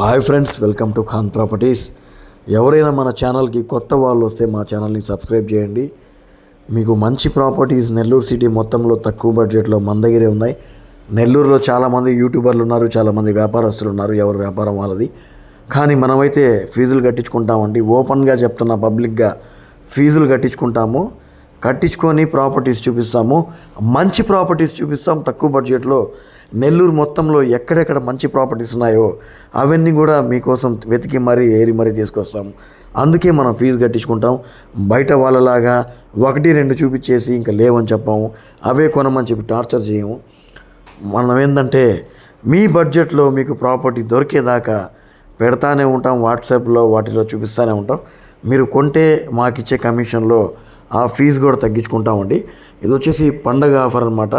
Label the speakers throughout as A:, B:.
A: Hi friends welcome to Khan properties. ఎవరైనా మన ఛానల్కి కొత్త వాళ్ళు వస్తే మా ఛానల్ని సబ్స్క్రైబ్ చేయండి. మీకు మంచి ప్రాపర్టీస్ నెల్లూరు సిటీ మొత్తంలో తక్కువ బడ్జెట్లో మన దగ్గరే ఉన్నాయి. నెల్లూరులో చాలామంది యూట్యూబర్లు ఉన్నారు చాలామంది వ్యాపారస్తులు ఉన్నారు ఎవరు వ్యాపారం వాళ్ళది. కానీ మనమైతే ఫీజులు కట్టించుకుంటామండి. ఓపెన్గా చెప్తున్నా పబ్లిక్గా ఫీజులు కట్టించుకుంటాము. కట్టించుకొని ప్రాపర్టీస్ చూపిస్తాము. మంచి ప్రాపర్టీస్ చూపిస్తాం. తక్కువ బడ్జెట్లో నెల్లూరు మొత్తంలో ఎక్కడెక్కడ మంచి ప్రాపర్టీస్ ఉన్నాయో అవన్నీ కూడా మీకోసం వెతికి మరీ ఏరి మరీ తీసుకొస్తాము అందుకే మనం ఫీజు కట్టించుకుంటాం. బయట వాళ్ళలాగా ఒకటి రెండు చూపించేసి ఇంకా లేవని చెప్పాము. అవే కొనమని చెప్పి టార్చర్ చేయము. మనం ఏంటంటే మీ బడ్జెట్లో మీకు ప్రాపర్టీ దొరికేదాకా పెడతానే ఉంటాం. వాట్సాప్లో వాటిలో చూపిస్తూనే ఉంటాం. మీరు కొంటే మాకు ఇచ్చే కమిషన్లో ఆ ఫీజు కూడా తగ్గించుకుంటామండి. ఇది వచ్చేసి పండగ ఆఫర్ అనమాట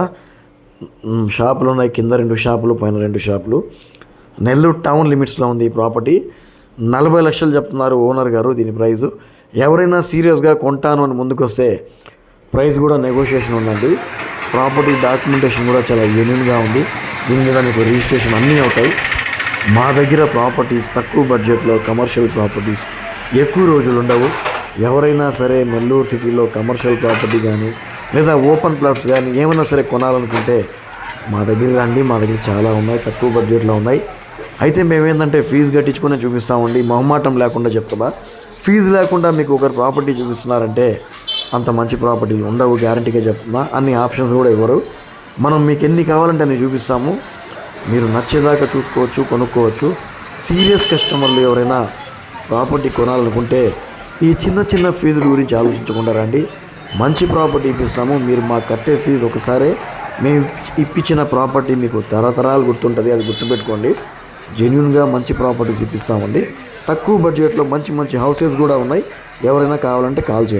A: షాపులు ఉన్నాయి. కింద రెండు షాపులు పైన రెండు షాపులు. నెల్లూరు టౌన్ లిమిట్స్లో ఉంది ఈ ప్రాపర్టీ. నలభై లక్షలు చెప్తున్నారు ఓనర్ గారు దీని ప్రైజు. ఎవరైనా సీరియస్గా కొంటాను అని ముందుకొస్తే ప్రైస్ కూడా నెగోషియేషన్ ఉందండి. ప్రాపర్టీ డాక్యుమెంటేషన్ కూడా చాలా జెన్యున్గా ఉంది. దీని మీద మీకు రిజిస్ట్రేషన్ అన్నీ అవుతాయి. మా దగ్గర ప్రాపర్టీస్ తక్కువ బడ్జెట్లో కమర్షియల్ ప్రాపర్టీస్ ఎక్కువ రోజులు ఉండవు. ఎవరైనా సరే నెల్లూరు సిటీలో కమర్షియల్ ప్రాపర్టీ కానీ లేదా ఓపెన్ ప్లాట్స్ కానీ ఏమైనా సరే కొనాలనుకుంటే మా దగ్గర రండి మా దగ్గర చాలా ఉన్నాయి తక్కువ బడ్జెట్లో ఉన్నాయి. అయితే మేమేంటంటే ఫీజు కట్టించుకునే చూపిస్తామండి మొహమాటం లేకుండా చెప్తున్నా. ఫీజు లేకుండా మీకు ఒకరు ప్రాపర్టీ చూపిస్తున్నారంటే అంత మంచి ప్రాపర్టీలు ఉండవు గ్యారంటీగా చెప్తున్నా. అన్ని ఆప్షన్స్ కూడా ఇవ్వరు. మనం మీకు ఎన్ని కావాలంటే అన్ని చూపిస్తాము. మీరు నచ్చేదాకా చూసుకోవచ్చు కొనుక్కోవచ్చు. సీరియస్ కస్టమర్లు ఎవరైనా ప్రాపర్టీ కొనాలనుకుంటే ఈ చిన్న చిన్న ఫీజుల గురించి ఆలోచించకుండా రండి. మంచి ప్రాపర్టీ ఇప్పిస్తాము. మీరు మాకు కట్టే ఫీజు ఒకసారే. మేము ఇప్పించిన ప్రాపర్టీ మీకు తరతరాలు గుర్తుంటుంది అది గుర్తుపెట్టుకోండి. జెన్యున్గా మంచి ప్రాపర్టీస్ ఇప్పిస్తామండి. తక్కువ బడ్జెట్లో మంచి మంచి హౌసెస్ కూడా ఉన్నాయి. ఎవరైనా కావాలంటే కాల్ చేయండి.